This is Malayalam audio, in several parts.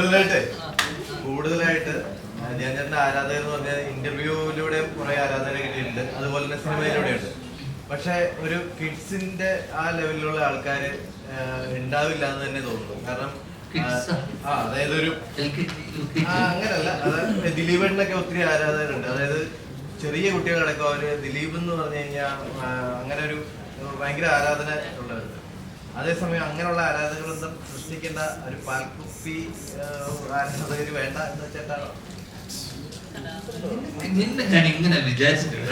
കൂടുതലായിട്ട്. കൂടുതലായിട്ട് ഞാൻ ചേട്ടൻ ആരാധകർ എന്ന് പറഞ്ഞാൽ ഇന്റർവ്യൂവിലൂടെ കുറെ ആരാധകരെ കിട്ടിയിട്ടുണ്ട്. അതുപോലെ തന്നെ സിനിമയിലൂടെ ഉണ്ട് പക്ഷെ ഒരു കിഡ്സിന്റെ ആ ലെവലിലുള്ള ആൾക്കാർ ഉണ്ടാവില്ല എന്ന് തന്നെ തോന്നുന്നു. കാരണം? അതായത് ഒരു. അങ്ങനല്ല. അതായത് ദിലീപേട്ടനൊക്കെ ഒത്തിരി ആരാധകരുണ്ട്. അതായത് ചെറിയ കുട്ടികളടക്കം അവർ ദിലീപ് എന്ന് പറഞ്ഞു കഴിഞ്ഞാൽ അങ്ങനെ ഒരു ഭയങ്കര ആരാധന ഉള്ളവരുണ്ട്. അതേസമയം അങ്ങനെയുള്ള ആരാധകരൊന്നും സൃഷ്ടിക്കേണ്ട ഒരു പാൽക്കുപ്പി ആരാധകര് വേണ്ട എന്ന് വെച്ചാൽ നിന്നെ ഞാൻ ഇങ്ങനെ വിചാരിച്ചിട്ടില്ല.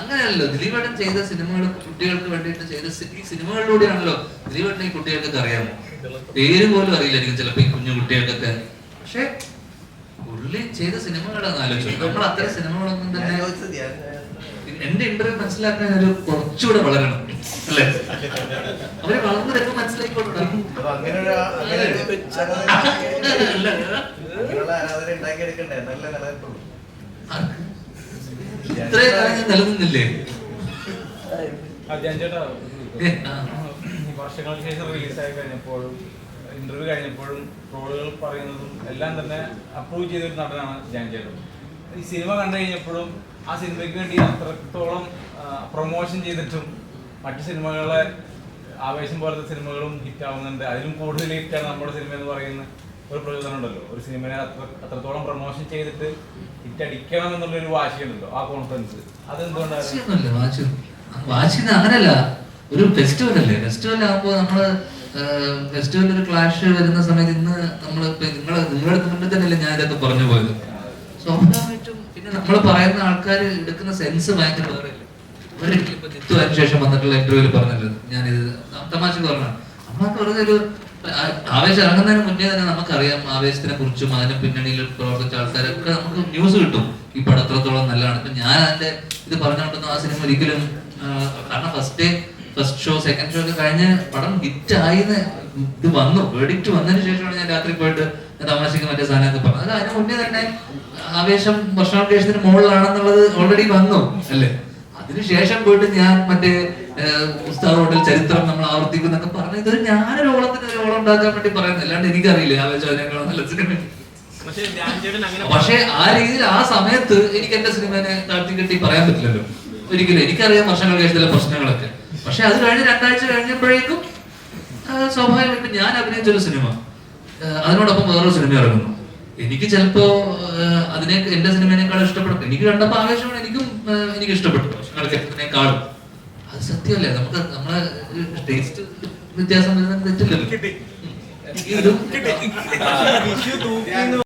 അങ്ങനെയല്ലോ ദിലീപേട്ടൻ ചെയ്ത സിനിമകൾ കുട്ടികൾക്ക് വേണ്ടിയിട്ട് ചെയ്ത ഈ സിനിമകളിലൂടെയാണല്ലോ ദിലീപേട്ടൻ ഈ കുട്ടികൾക്കൊക്കെ അറിയാമോ? പേര് പോലും അറിയില്ലായിരിക്കും ചിലപ്പോ ഈ കുഞ്ഞു കുട്ടികൾക്കൊക്കെ. പക്ഷെ പുള്ളി ചെയ്ത സിനിമകളാണ് ആലോചിച്ചു നമ്മൾ അത്തരം സിനിമകളൊന്നും തന്നെ എന്റെ ഇന്റർവ്യൂ മനസ്സിലാക്കാൻ ഒരു കുറച്ചുകൂടെ വളരണം. അല്ലേ അവരെ വളർന്നു നല്ല നിലനിൽപ്പുള്ളൂ ഇത്രയും കാലം ഞാൻ നിലനിന്നില്ലേ വർഷങ്ങൾക്ക് ശേഷം റിലീസായി കഴിഞ്ഞപ്പോഴും ഇന്റർവ്യൂ കഴിഞ്ഞപ്പോഴും റോളുകൾ പറയുന്നതും എല്ലാം തന്നെ അപ്രൂവ് ചെയ്ത ഒരു നടനാണ് ജാൻചേട്ടൻ ഈ സിനിമ കണ്ടു കഴിഞ്ഞപ്പോഴും ആ സിനിമയ്ക്ക് വേണ്ടി അത്രത്തോളം പ്രൊമോഷൻ ചെയ്തിട്ടും മറ്റു സിനിമകളെ ആവേശം പോലത്തെ സിനിമകളും ഹിറ്റ് ആവുന്നുണ്ട് അതിലും കൂടുതൽ ഹിറ്റാണ് നമ്മുടെ സിനിമ എന്ന് പറയുന്ന ഒരു പ്രചോദനം ഉണ്ടല്ലോ. ഒരു സിനിമയെ അത്ര അത്രത്തോളം പ്രൊമോഷൻ ചെയ്തിട്ട് ഹിറ്റ് അടിക്കണം എന്നുള്ളൊരു വാശിയുണ്ടല്ലോ ആ കോൺഫിഡൻസ് അതെന്തുകൊണ്ടാണ് വാശി അങ്ങനല്ല. ഒരു ഫെസ്റ്റിവൽ അല്ലേ? ഫെസ്റ്റിവൽ ആകുമ്പോൾ നമ്മൾ ഫെസ്റ്റിവൽ ഒരു ക്ലാഷ് വരുന്ന സമയത്ത് ഇന്ന് നമ്മൾ നിങ്ങളെ നിങ്ങളുടെ മുന്നിൽ തന്നെയല്ലേ ഞാൻ ഇതൊക്കെ പറഞ്ഞു പോയത്. സ്വാഭാവികമായിട്ടും പിന്നെ നമ്മൾ പറയുന്ന ആൾക്കാർ എടുക്കുന്ന സെൻസ് ഭയങ്കര വേറെ ഒരിക്കലും ഇപ്പൊ നിത്തു അതിന് ശേഷം വന്നിട്ടുള്ള ഇന്റർവ്യൂവിൽ പറഞ്ഞല്ലോ ഞാനിത് തമാശ പറഞ്ഞാണ് നമ്മളൊക്കെ വെറുതെ ഒരു ആവേശം ഇറങ്ങുന്നതിന് മുന്നേ തന്നെ നമുക്കറിയാം ആവേശത്തിനെ കുറിച്ചും അതിന് പിന്നണിയിൽ പ്രവർത്തിച്ച ആൾക്കാരൊക്കെ നമുക്ക് ന്യൂസ് കിട്ടും. ഈ പടം എത്രത്തോളം നല്ലതാണ്. ഇപ്പൊ ഞാൻ അതിന്റെ ഇത് പറഞ്ഞുകൊണ്ടൊന്നും ആ സിനിമ ഒരിക്കലും കാരണം first first show second show ഒക്കെ കഴിഞ്ഞ് പടം ഹിറ്റ് ആയിന്ന് ഇത് വന്നു. വെഡിക്റ്റ് വന്നതിന് ശേഷമാണ് ഞാൻ രാത്രി പോയിട്ട് തമാശക്ക് മറ്റേ സാധനമൊക്കെ പറഞ്ഞത്. അത് അതിന് മുന്നേ തന്നെ ആവേശം വർഷാവേശത്തിന് മുകളിലാണെന്നുള്ളത് ഓൾറെഡി വന്നു അല്ലേ? അതിനുശേഷം പോയിട്ട് ഞാൻ മറ്റേ ഏഹ്, ഹോട്ടൽ ചരിത്രം നമ്മൾ ആവർത്തിക്കും എന്നൊക്കെ പറഞ്ഞു ഇതൊരു ഞാനൊരു ഓളത്തിന് ഒരു ഓളം ഉണ്ടാക്കാൻ വേണ്ടി പറയുന്നത്. അല്ലാണ്ട് എനിക്കറിയില്ല ആ അതിനേക്കാളും നല്ല സിനിമ. പക്ഷേ ആ രീതിയിൽ ആ സമയത്ത് എനിക്ക് എന്റെ സിനിമനെ താഴ്ത്തി കെട്ടി പറയാൻ പറ്റില്ലല്ലോ. ഒരിക്കലും എനിക്കറിയാം വർഷങ്ങൾ കഴിച്ചില്ല പ്രശ്നങ്ങളൊക്കെ. പക്ഷെ അത് കഴിഞ്ഞ് രണ്ടാഴ്ച കഴിഞ്ഞപ്പോഴേക്കും സ്വാഭാവികമായിട്ടും ഞാൻ അഭിനയിച്ചൊരു സിനിമ. അതിനോടൊപ്പം വേറൊരു സിനിമ ഇറങ്ങുന്നു. എനിക്ക് ചിലപ്പോ അതിനെ എന്റെ സിനിമേനേക്കാൾ ഇഷ്ടപ്പെടും. എനിക്ക് കണ്ടപ്പോ ആവേശമാണ് എനിക്കും എനിക്ക് ഇഷ്ടപ്പെട്ടു ശേഷത്തിനേക്കാളും അത് സത്യമല്ലേ? നമുക്ക് നമ്മളെ ടേസ്റ്റ് വ്യത്യാസം വരുന്നത് തെറ്റില്ലല്ലോ. ഇതും